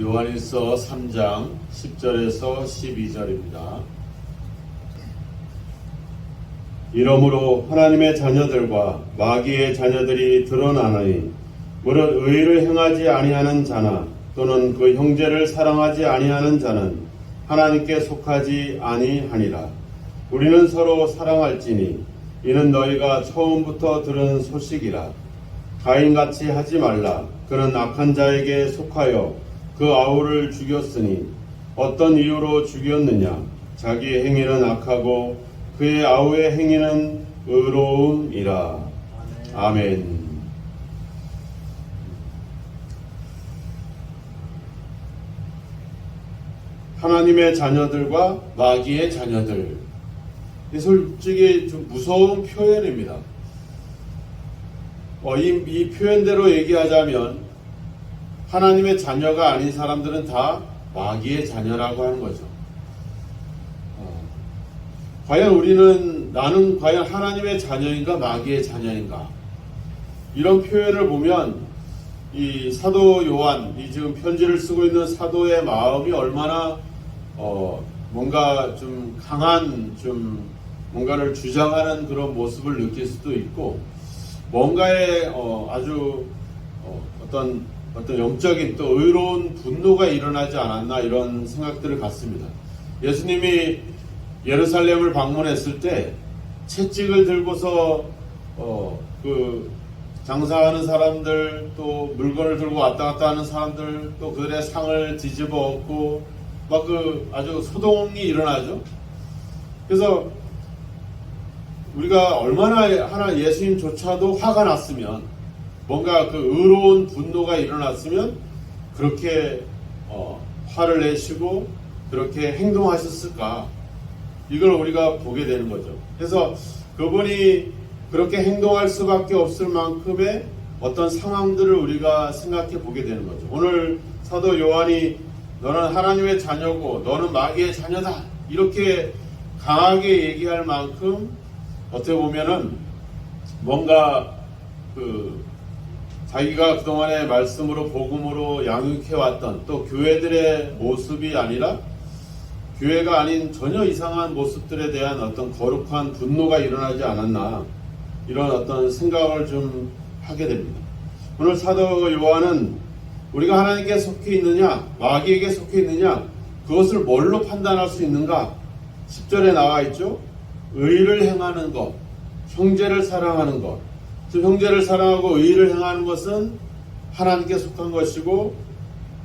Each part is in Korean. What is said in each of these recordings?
요한일서 3장 10절에서 12절입니다. 이러므로 하나님의 자녀들과 마귀의 자녀들이 드러나나니 무릇 의를 행하지 아니하는 자나 또는 그 형제를 사랑하지 아니하는 자는 하나님께 속하지 아니하니라. 우리는 서로 사랑할지니 이는 너희가 처음부터 들은 소식이라. 가인같이 하지 말라. 그는 악한 자에게 속하여 그 아우를 죽였으니 어떤 이유로 죽였느냐? 자기 행위는 악하고 그의 아우의 행위는 의로움이라. 아멘. 하나님의 자녀들과 마귀의 자녀들. 이 솔직히 좀 무서운 표현입니다. 어, 이, 이 표현대로 얘기하자면 하나님의 자녀가 아닌 사람들은 다 마귀의 자녀라고 하는 거죠. 어, 과연 우리는 나는 과연 하나님의 자녀인가 마귀의 자녀인가? 이런 표현을 보면 이 사도 요한, 이 지금 편지를 쓰고 있는 사도의 마음이 얼마나 어, 뭔가 좀 강한 좀 뭔가를 주장하는 그런 모습을 느낄 수도 있고 뭔가에 어, 아주 어, 어떤 어떤 영적인 또 의로운 분노가 일어나지 않았나 이런 생각들을 갖습니다. 예수님이 예루살렘을 방문했을 때 채찍을 들고서 어, 그 장사하는 사람들 또 물건을 들고 왔다 갔다 하는 사람들 또 그들의 상을 뒤집어 엎고 막 그 아주 소동이 일어나죠. 그래서 우리가 얼마나 하나 예수님조차도 화가 났으면 뭔가 그 의로운 분노가 일어났으면 그렇게 어, 화를 내시고 그렇게 행동하셨을까 이걸 우리가 보게 되는 거죠. 그래서 그분이 그렇게 행동할 수밖에 없을 만큼의 어떤 상황들을 우리가 생각해 보게 되는 거죠. 오늘 사도 요한이 너는 하나님의 자녀고 너는 마귀의 자녀다 이렇게 강하게 얘기할 만큼 어떻게 보면은 뭔가 그 자기가 그동안의 말씀으로 복음으로 양육해 왔던 또 교회들의 모습이 아니라 교회가 아닌 전혀 이상한 모습들에 대한 어떤 거룩한 분노가 일어나지 않았나 이런 어떤 생각을 좀 하게 됩니다. 오늘 사도 요한은 우리가 하나님께 속해 있느냐 마귀에게 속해 있느냐 그것을 뭘로 판단할 수 있는가 10절에 나와 있죠. 의를 행하는 것, 형제를 사랑하는 것. 즉 형제를 사랑하고 의를 행하는 것은 하나님께 속한 것이고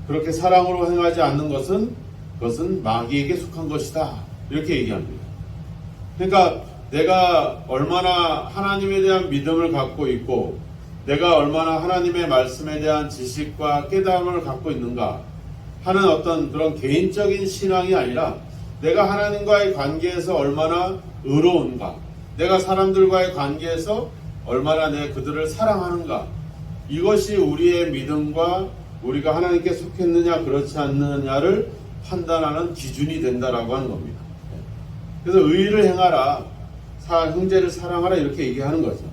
그렇게 사랑으로 행하지 않는 것은 그것은 마귀에게 속한 것이다. 이렇게 얘기합니다. 그러니까 내가 얼마나 하나님에 대한 믿음을 갖고 있고 내가 얼마나 하나님의 말씀에 대한 지식과 깨달음을 갖고 있는가 하는 어떤 그런 개인적인 신앙이 아니라 내가 하나님과의 관계에서 얼마나 의로운가 내가 사람들과의 관계에서 얼마나 내 그들을 사랑하는가 이것이 우리의 믿음과 우리가 하나님께 속했느냐 그렇지 않느냐를 판단하는 기준이 된다라고 하는 겁니다. 그래서 의를 행하라 사, 형제를 사랑하라 이렇게 얘기하는 거죠.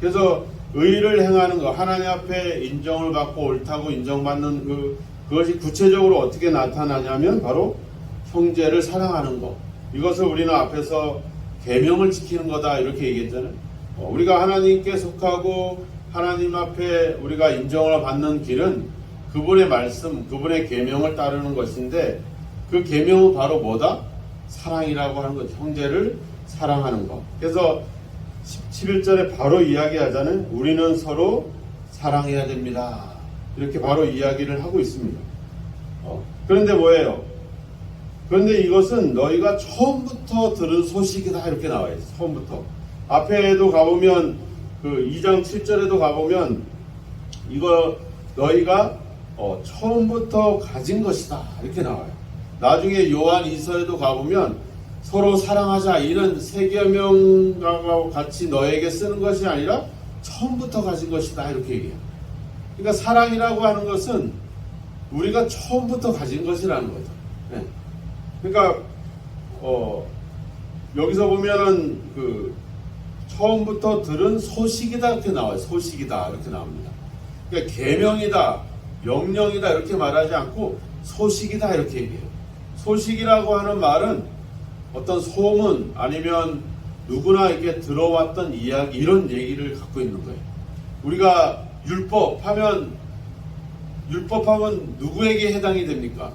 그래서 의를 행하는 것, 하나님 앞에 인정을 받고 옳다고 인정받는 그, 그것이 구체적으로 어떻게 나타나냐면 바로 형제를 사랑하는 것. 이것을 우리는 앞에서 계명을 지키는 거다 이렇게 얘기했잖아요. 어, 우리가 하나님께 속하고 하나님 앞에 우리가 인정을 받는 길은 그분의 말씀, 그분의 계명을 따르는 것인데 그 계명은 바로 뭐다? 사랑이라고 하는 것, 형제를 사랑하는 것. 그래서 11절에 바로 이야기하자는 우리는 서로 사랑해야 됩니다. 이렇게 바로 이야기를 하고 있습니다. 어, 그런데 뭐예요? 그런데 이것은 너희가 처음부터 들은 소식이다 이렇게 나와 있어요. 처음부터. 앞에도 가보면 그 2장 7절에도 가보면 이거 너희가 어, 처음부터 가진 것이다 이렇게 나와요. 나중에 요한 이서에도 가보면 서로 사랑하자 이런 세계명과 같이 너에게 쓰는 것이 아니라 처음부터 가진 것이다 이렇게 얘기해요. 그러니까 사랑이라고 하는 것은 우리가 처음부터 가진 것이라는 거죠. 네. 그러니까 어, 여기서 보면은 그 처음부터 들은 소식이다 이렇게 나와요. 소식이다 이렇게 나옵니다. 그러니까 계명이다, 명령이다 이렇게 말하지 않고 소식이다 이렇게 얘기해요. 소식이라고 하는 말은 어떤 소문 아니면 누구나 이렇게 들어왔던 이야기 이런 얘기를 갖고 있는 거예요. 우리가 율법 하면 율법 하면 누구에게 해당이 됩니까?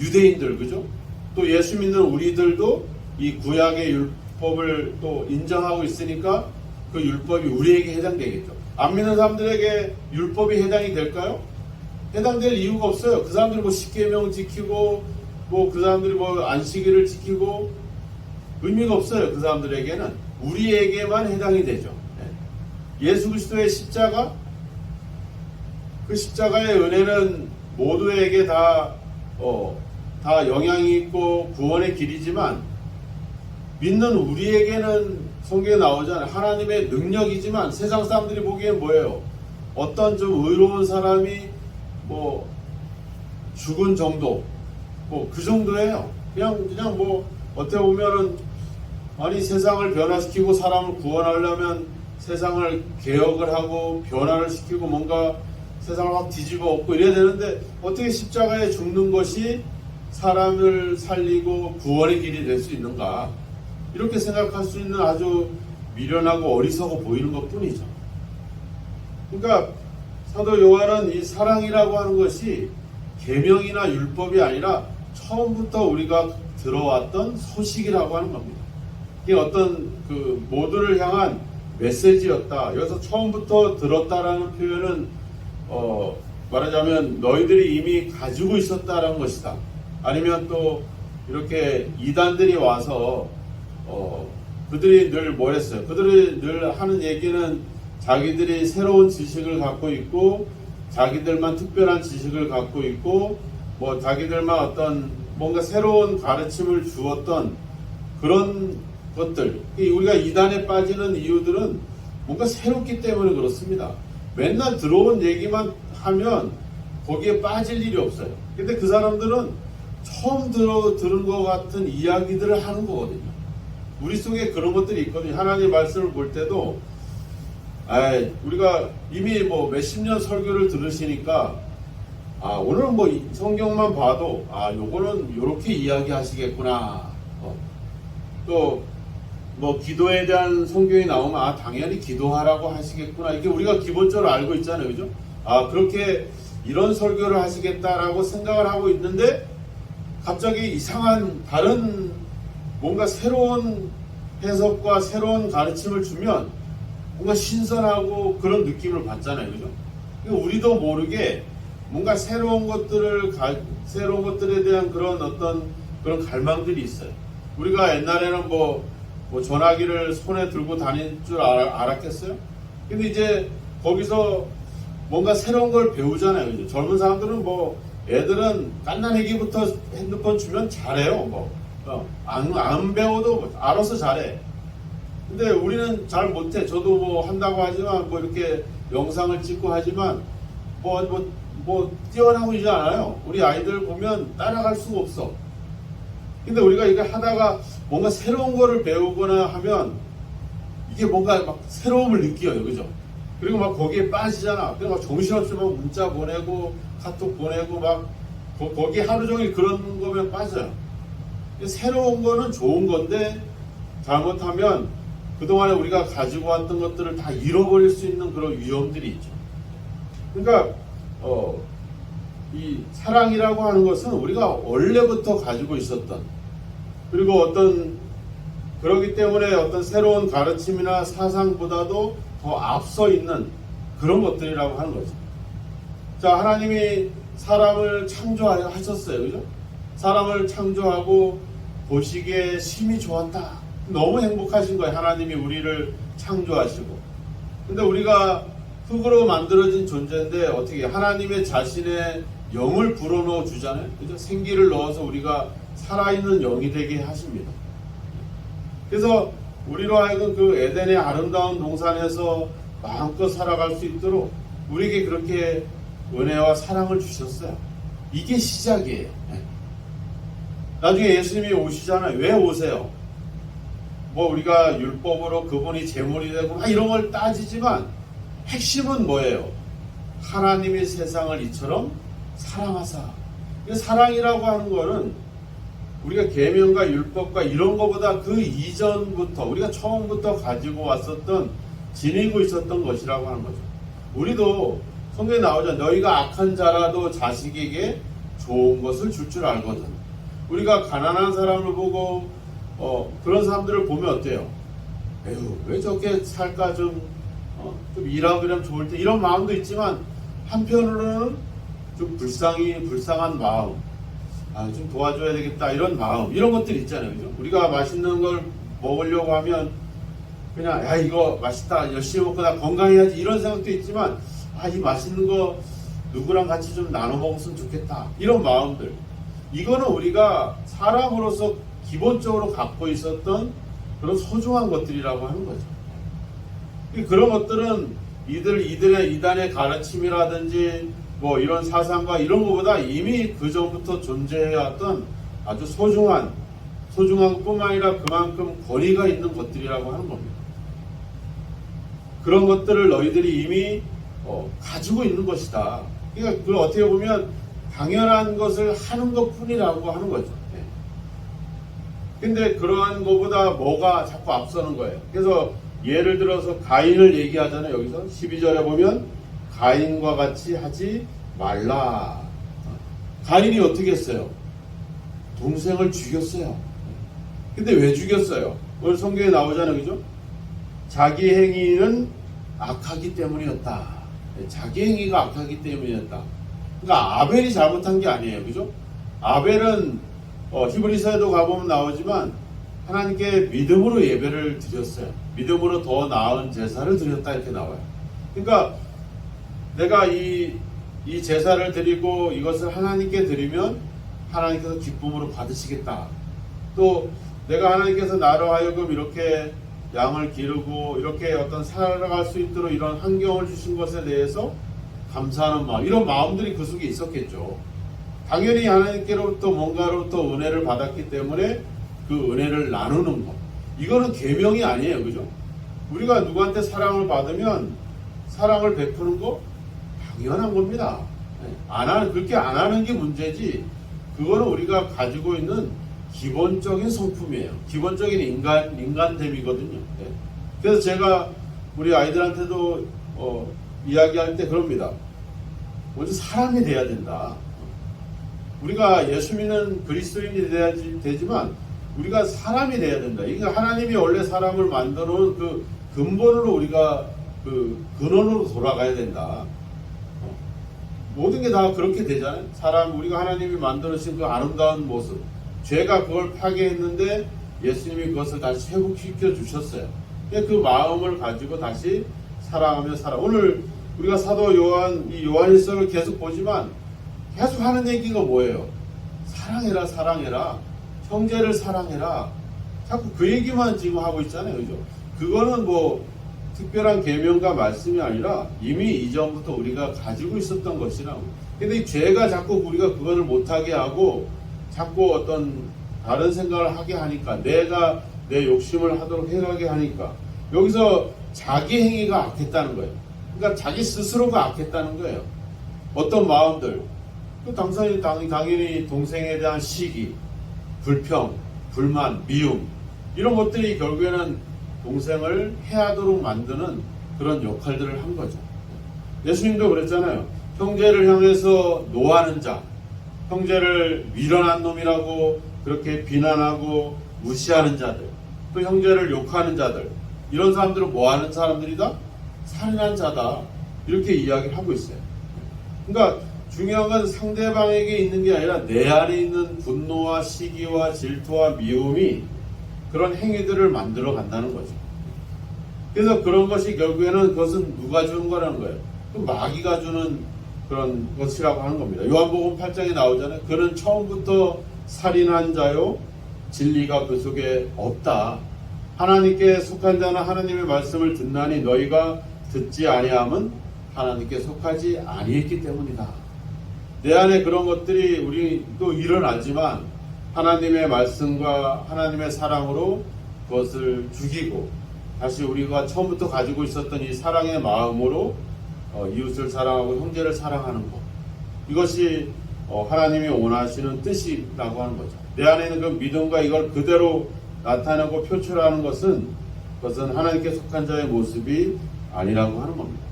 유대인들 그죠? 또 예수 믿는 우리들도 이 구약의 율 법을 또 인정하고 있으니까 그 율법이 우리에게 해당되겠죠. 안 믿는 사람들에게 율법이 해당이 될까요? 해당될 이유가 없어요. 그 사람들이 뭐 십계명 지키고 뭐 그 사람들이 뭐 안식일을 지키고 의미가 없어요. 그 사람들에게는 우리에게만 해당이 되죠. 예. 예수 그리스도의 십자가 그 십자가의 은혜는 모두에게 다, 어, 다 영향이 있고 구원의 길이지만 믿는 우리에게는 성경에 나오잖아요. 하나님의 능력이지만 세상 사람들이 보기엔 뭐예요? 어떤 좀 의로운 사람이 뭐 죽은 정도, 뭐 그 정도예요. 그냥 그냥 뭐 어떻게 보면은 아니 세상을 변화시키고 사람을 구원하려면 세상을 개혁을 하고 변화를 시키고 뭔가 세상을 확 뒤집어 엎고 이래야 되는데 어떻게 십자가에 죽는 것이 사람을 살리고 구원의 길이 될 수 있는가 이렇게 생각할 수 있는 아주 미련하고 어리석어 보이는 것 뿐이죠. 그러니까 사도 요한은 이 사랑이라고 하는 것이 계명이나 율법이 아니라 처음부터 우리가 들어왔던 소식이라고 하는 겁니다. 이게 어떤 그 모두를 향한 메시지였다. 여기서 처음부터 들었다라는 표현은 어 말하자면 너희들이 이미 가지고 있었다라는 것이다. 아니면 또 이렇게 이단들이 와서 어 그들이 늘 뭐랬어요? 그들이 늘 하는 얘기는 자기들이 새로운 지식을 갖고 있고 자기들만 특별한 지식을 갖고 있고 뭐 자기들만 어떤 뭔가 새로운 가르침을 주었던 그런 것들 이 우리가 이단에 빠지는 이유들은 뭔가 새롭기 때문에 그렇습니다. 맨날 들어온 얘기만 하면 거기에 빠질 일이 없어요. 근데 그 사람들은 처음 들어 들은 것 같은 이야기들을 하는 거거든요. 우리 속에 그런 것들이 있거든요. 하나님 말씀을 볼 때도 아, 우리가 이미 뭐 몇십 년 설교를 들으시니까 아, 오늘은 뭐이 성경만 봐도 아, 요거는 요렇게 이야기하시겠구나. 어. 또뭐 기도에 대한 성경이 나오면 아, 당연히 기도하라고 하시겠구나. 이게 우리가 기본적으로 알고 있잖아요. 그죠? 아, 그렇게 이런 설교를 하시겠다라고 생각을 하고 있는데 갑자기 이상한 다른 뭔가 새로운 해석과 새로운 가르침을 주면 뭔가 신선하고 그런 느낌을 받잖아요. 그죠? 우리도 모르게 뭔가 새로운 것들을, 가- 새로운 것들에 대한 그런 어떤 그런 갈망들이 있어요. 우리가 옛날에는 뭐, 뭐 전화기를 손에 들고 다닐 줄 알아- 알았겠어요? 근데 이제 거기서 뭔가 새로운 걸 배우잖아요. 그죠? 젊은 사람들은 뭐, 애들은 깐난애기부터 핸드폰 주면 잘해요. 뭐, 어, 안, 안 배워도 뭐 알아서 잘해. 근데 우리는 잘 못해. 저도 뭐 한다고 하지만 뭐 이렇게 영상을 찍고 하지만 뭐, 뭐, 뭐 뛰어나고 있지 않아요. 우리 아이들 보면 따라갈 수가 없어. 근데 우리가 이거 하다가 뭔가 새로운 거를 배우거나 하면 이게 뭔가 막 새로움을 느껴요. 그죠? 그리고 막 거기에 빠지잖아. 그래서 막 정신없이 막 문자 보내고 카톡 보내고 막 거, 거기 하루 종일 그런 거면 빠져요. 새로운 거는 좋은 건데 잘못하면 그동안에 우리가 가지고 왔던 것들을 다 잃어버릴 수 있는 그런 위험들이 있죠. 그러니까 어, 이 사랑이라고 하는 것은 우리가 원래부터 가지고 있었던 그리고 어떤 그러기 때문에 어떤 새로운 가르침이나 사상보다도 더 앞서 있는 그런 것들이라고 하는 거죠. 자, 하나님이 사람을 창조하셨어요. 그죠? 사람을 창조하고 보시기에 심히 좋았다. 너무 행복하신 거예요. 하나님이 우리를 창조하시고. 근데 우리가 흙으로 만들어진 존재인데 어떻게 하나님의 자신의 영을 불어넣어 주잖아요. 그죠? 생기를 넣어서 우리가 살아있는 영이 되게 하십니다. 그래서 우리로 하여금 그 에덴의 아름다운 동산에서 마음껏 살아갈 수 있도록 우리에게 그렇게 은혜와 사랑을 주셨어요. 이게 시작이에요. 네. 나중에 예수님이 오시잖아요. 왜 오세요? 뭐 우리가 율법으로 그분이 제물이 되고 막 이런 걸 따지지만 핵심은 뭐예요? 하나님이 세상을 이처럼 사랑하사 이 사랑이라고 하는 거는 우리가 계명과 율법과 이런 거보다 그 이전부터 우리가 처음부터 가지고 왔었던 지니고 있었던 것이라고 하는 거죠. 우리도 성경에 나오죠. 너희가 악한 자라도 자식에게 좋은 것을 줄 줄 알거든. 우리가 가난한 사람을 보고 어, 그런 사람들을 보면 어때요? 에휴 왜 저렇게 살까 좀, 어, 좀 일하고 그러면 좋을 때 이런 마음도 있지만 한편으로는 좀 불쌍히 불쌍한 마음 아, 좀 도와줘야 되겠다 이런 마음 이런 것들 있잖아요 그죠? 우리가 맛있는 걸 먹으려고 하면 그냥 야 이거 맛있다 열심히 먹고 나 건강해야지 이런 생각도 있지만 아 이 맛있는 거 누구랑 같이 좀 나눠 먹었으면 좋겠다 이런 마음들 이거는 우리가 사람으로서 기본적으로 갖고 있었던 그런 소중한 것들이라고 하는 거죠. 이 그런 것들은 이들 이들의 이단의 가르침이라든지 뭐 이런 사상과 이런 것보다 이미 그 전부터 존재해왔던 아주 소중한 소중한 것뿐만 아니라 그만큼 권위가 있는 것들이라고 하는 겁니다. 그런 것들을 너희들이 이미 어, 가지고 있는 것이다. 그러니까 그걸 어떻게 보면 당연한 것을 하는 것 뿐이라고 하는 거죠. 네. 근데 그러한 것보다 뭐가 자꾸 앞서는 거예요. 그래서 예를 들어서 가인을 얘기하잖아요. 여기서 12절에 보면 가인과 같이 하지 말라. 가인이 어떻게 했어요? 동생을 죽였어요. 근데 왜 죽였어요? 오늘 성경에 나오잖아요. 그죠? 자기 행위는 악하기 때문이었다. 자기 행위가 악하기 때문이었다. 그러니까 아벨이 잘못한 게 아니에요. 그죠? 아벨은 어, 히브리서에도 가보면 나오지만 하나님께 믿음으로 예배를 드렸어요. 믿음으로 더 나은 제사를 드렸다 이렇게 나와요. 그러니까 내가 이, 이 제사를 드리고 이것을 하나님께 드리면 하나님께서 기쁨으로 받으시겠다. 또 내가 하나님께서 나로 하여금 이렇게 양을 기르고 이렇게 어떤 살아갈 수 있도록 이런 환경을 주신 것에 대해서 감사하는 마음 이런 마음들이 그 속에 있었겠죠. 당연히 하나님께로부터 뭔가로부터 은혜를 받았기 때문에 그 은혜를 나누는 것 이거는 계명이 아니에요, 그죠? 우리가 누구한테 사랑을 받으면 사랑을 베푸는 거 당연한 겁니다. 네. 안 하는 그렇게 안 하는 게 문제지. 그거는 우리가 가지고 있는 기본적인 성품이에요. 기본적인 인간 인간됨이거든요. 네. 그래서 제가 우리 아이들한테도 어, 이야기할 때 그럽니다. 먼저 사람이 돼야 된다. 우리가 예수 믿는 그리스도인이 돼야지 되지만 우리가 사람이 돼야 된다. 이게 하나님이 원래 사람을 만들어 놓은 그 근본으로 우리가 그 근원으로 돌아가야 된다. 어. 모든 게 다 그렇게 되잖아요. 사람 우리가 하나님이 만들어신 그 아름다운 모습. 죄가 그걸 파괴했는데 예수님이 그것을 다시 회복시켜 주셨어요. 그 마음을 가지고 다시 사랑하며 살아. 오늘 우리가 사도 요한 이 요한일서를 계속 보지만 계속 하는 얘기가 뭐예요? 사랑해라, 사랑해라. 형제를 사랑해라. 자꾸 그 얘기만 지금 하고 있잖아요. 그죠? 그거는 뭐 특별한 계명과 말씀이 아니라 이미 이전부터 우리가 가지고 있었던 것이라고. 근데 이 죄가 자꾸 우리가 그거를 못하게 하고 자꾸 어떤 다른 생각을 하게 하니까 내가 내 욕심을 하도록 해가게 하니까 여기서 자기 행위가 악했다는 거예요. 그러니까 자기 스스로가 악했다는 거예요. 어떤 마음들. 그 당연히, 당연히 동생에 대한 시기, 불평, 불만, 미움 이런 것들이 결국에는 동생을 해하도록 만드는 그런 역할들을 한 거죠. 예수님도 그랬잖아요. 형제를 향해서 노하는 자, 형제를 미련한 놈이라고 그렇게 비난하고 무시하는 자들, 또 형제를 욕하는 자들, 이런 사람들은 뭐 하는 사람들이다? 살인한 자다. 이렇게 이야기를 하고 있어요. 그러니까 중요한 건 상대방에게 있는 게 아니라 내 안에 있는 분노와 시기와 질투와 미움이 그런 행위들을 만들어 간다는 거죠. 그래서 그런 것이 결국에는 그것은 누가 주는 거라는 거예요. 그 마귀가 주는 그런 것이라고 하는 겁니다. 요한복음 8장에 나오잖아요. 그는 처음부터 살인한 자요. 진리가 그 속에 없다. 하나님께 속한 자는 하나님의 말씀을 듣나니 너희가 듣지 아니함은 하나님께 속하지 아니했기 때문이다. 내 안에 그런 것들이 우리도 일어나지만 하나님의 말씀과 하나님의 사랑으로 그것을 죽이고 다시 우리가 처음부터 가지고 있었던 이 사랑의 마음으로 어, 이웃을 사랑하고 형제를 사랑하는 것 이것이 어, 하나님이 원하시는 뜻이라고 하는 거죠. 내 안에 있는 그 믿음과 이걸 그대로 나타내고 표출하는 것은 그것은 하나님께 속한 자의 모습이 아니라고 하는 겁니다.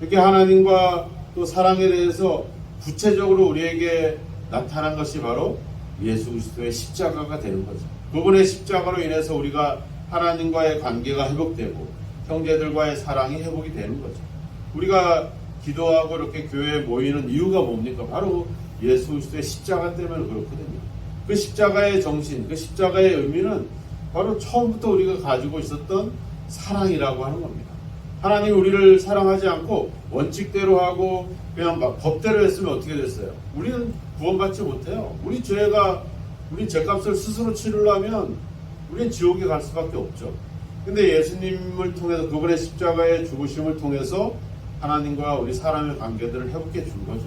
이렇게 하나님과 또 사랑에 대해서 구체적으로 우리에게 나타난 것이 바로 예수 그리스도의 십자가가 되는 거죠. 그분의 십자가로 인해서 우리가 하나님과의 관계가 회복되고 형제들과의 사랑이 회복이 되는 거죠. 우리가 기도하고 이렇게 교회에 모이는 이유가 뭡니까? 바로 예수 그리스도의 십자가 때문에 그렇거든요. 그 십자가의 정신, 그 십자가의 의미는 바로 처음부터 우리가 가지고 있었던 사랑이라고 하는 겁니다. 하나님 우리를 사랑하지 않고 원칙대로 하고 그냥 막 법대로 했으면 어떻게 됐어요? 우리는 구원받지 못해요. 우리 죄가 우리 죄값을 스스로 치르려면 우리는 지옥에 갈 수밖에 없죠. 근데 예수님을 통해서 그분의 십자가의 죽으심을 통해서 하나님과 우리 사람의 관계들을 회복해 준 거죠.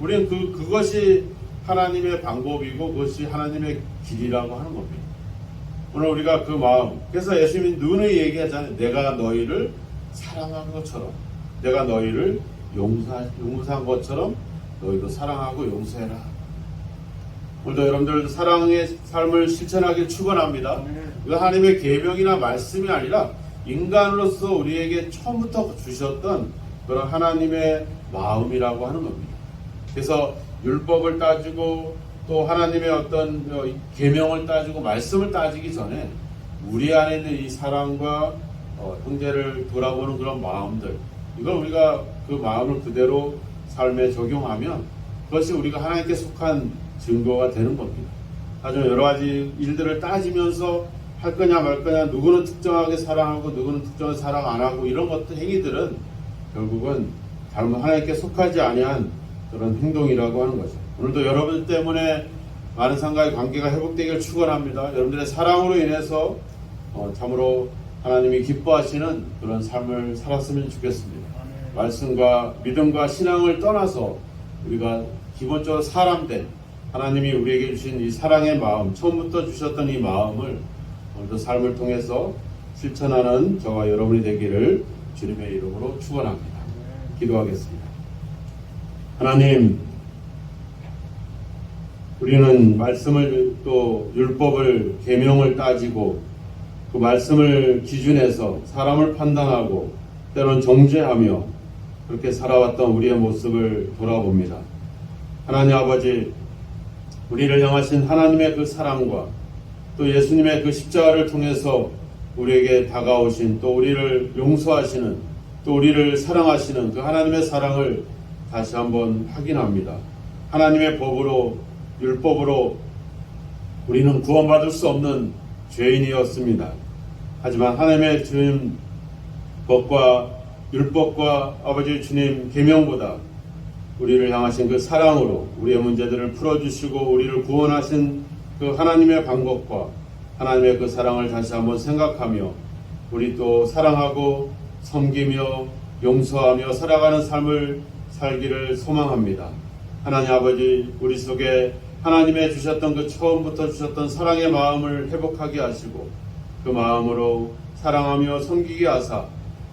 우리는 그 그것이 하나님의 방법이고 그것이 하나님의 길이라고 하는 겁니다. 오늘 우리가 그 마음 그래서 예수님이 눈을 얘기하잖아요. 내가 너희를 사랑한 것처럼 내가 너희를 용서 용서한 것처럼 너희도 사랑하고 용서해라. 오늘도 여러분들 사랑의 삶을 실천하길 축원합니다. 이거 하나님의 계명이나 말씀이 아니라 인간으로서 우리에게 처음부터 주셨던 그런 하나님의 마음이라고 하는 겁니다. 그래서 율법을 따지고 또 하나님의 어떤 어, 계명을 따지고 말씀을 따지기 전에 우리 안에 있는 이 사랑과 어, 형제를 돌아보는 그런 마음들 이걸 우리가 그 마음을 그대로 삶에 적용하면 그것이 우리가 하나님께 속한 증거가 되는 겁니다. 하지만 여러 가지 일들을 따지면서 할 거냐 말 거냐 누구는 특정하게 사랑하고 누구는 특정하게 사랑 안 하고 이런 것들 행위들은 결국은 잘못 하나님께 속하지 아니한 그런 행동이라고 하는 거죠. 오늘도 여러분 때문에 많은 상가의 관계가 회복되기를 축원합니다. 여러분들의 사랑으로 인해서 어, 참으로 하나님이 기뻐하시는 그런 삶을 살았으면 좋겠습니다. 말씀과 믿음과 신앙을 떠나서 우리가 기본적으로 사람된 하나님이 우리에게 주신 이 사랑의 마음, 처음부터 주셨던 이 마음을 오늘도 삶을 통해서 실천하는 저와 여러분이 되기를 주님의 이름으로 축원합니다. 기도하겠습니다. 하나님, 우리는 말씀을 또 율법을 계명을 따지고 그 말씀을 기준해서 사람을 판단하고 때론 정죄하며 그렇게 살아왔던 우리의 모습을 돌아봅니다. 하나님 아버지, 우리를 향하신 하나님의 그 사랑과 또 예수님의 그 십자가를 통해서 우리에게 다가오신 또 우리를 용서하시는 또 우리를 사랑하시는 그 하나님의 사랑을 다시 한번 확인합니다. 하나님의 법으로 율법으로 우리는 구원받을 수 없는 죄인이었습니다. 하지만 하나님의 주님 법과 율법과 아버지 주님 계명보다 우리를 향하신 그 사랑으로 우리의 문제들을 풀어주시고 우리를 구원하신 그 하나님의 방법과 하나님의 그 사랑을 다시 한번 생각하며 우리 또 사랑하고 섬기며 용서하며 살아가는 삶을 살기를 소망합니다. 하나님 아버지 우리 속에 하나님의 주셨던 그 처음부터 주셨던 사랑의 마음을 회복하게 하시고 그 마음으로 사랑하며 섬기게 하사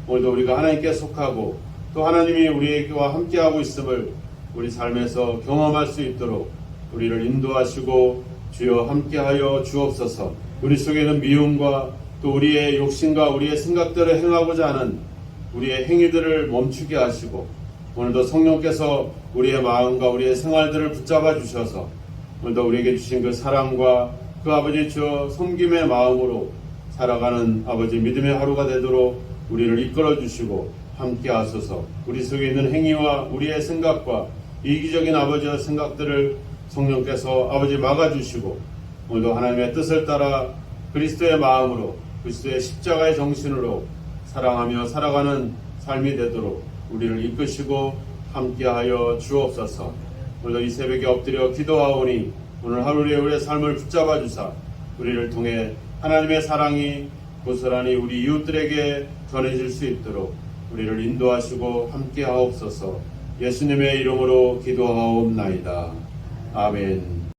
오늘도 우리가 하나님께 속하고 또 하나님이 우리와 함께하고 있음을 우리 삶에서 경험할 수 있도록 우리를 인도하시고 주여 함께하여 주옵소서. 우리 속에는 미움과 또 우리의 욕심과 우리의 생각대로 행하고자 하는 우리의 행위들을 멈추게 하시고 오늘도 성령께서 우리의 마음과 우리의 생활들을 붙잡아 주셔서 오늘도 우리에게 주신 그 사랑과 그 아버지 주여 섬김의 마음으로 살아가는 아버지 믿음의 하루가 되도록 우리를 이끌어 주시고 함께 하소서. 우리 속에 있는 행위와 우리의 생각과 이기적인 아버지의 생각들을 성령께서 아버지 막아주시고 오늘도 하나님의 뜻을 따라 그리스도의 마음으로 그리스도의 십자가의 정신으로 사랑하며 살아가는 삶이 되도록 우리를 이끄시고 함께하여 주옵소서. 오늘도 이 새벽에 엎드려 기도하오니 오늘 하루의 우리의 삶을 붙잡아 주사 우리를 통해 하나님의 사랑이 고스란히 우리 이웃들에게 전해질 수 있도록 우리를 인도하시고 함께 하옵소서 예수님의 이름으로 기도하옵나이다. 아멘.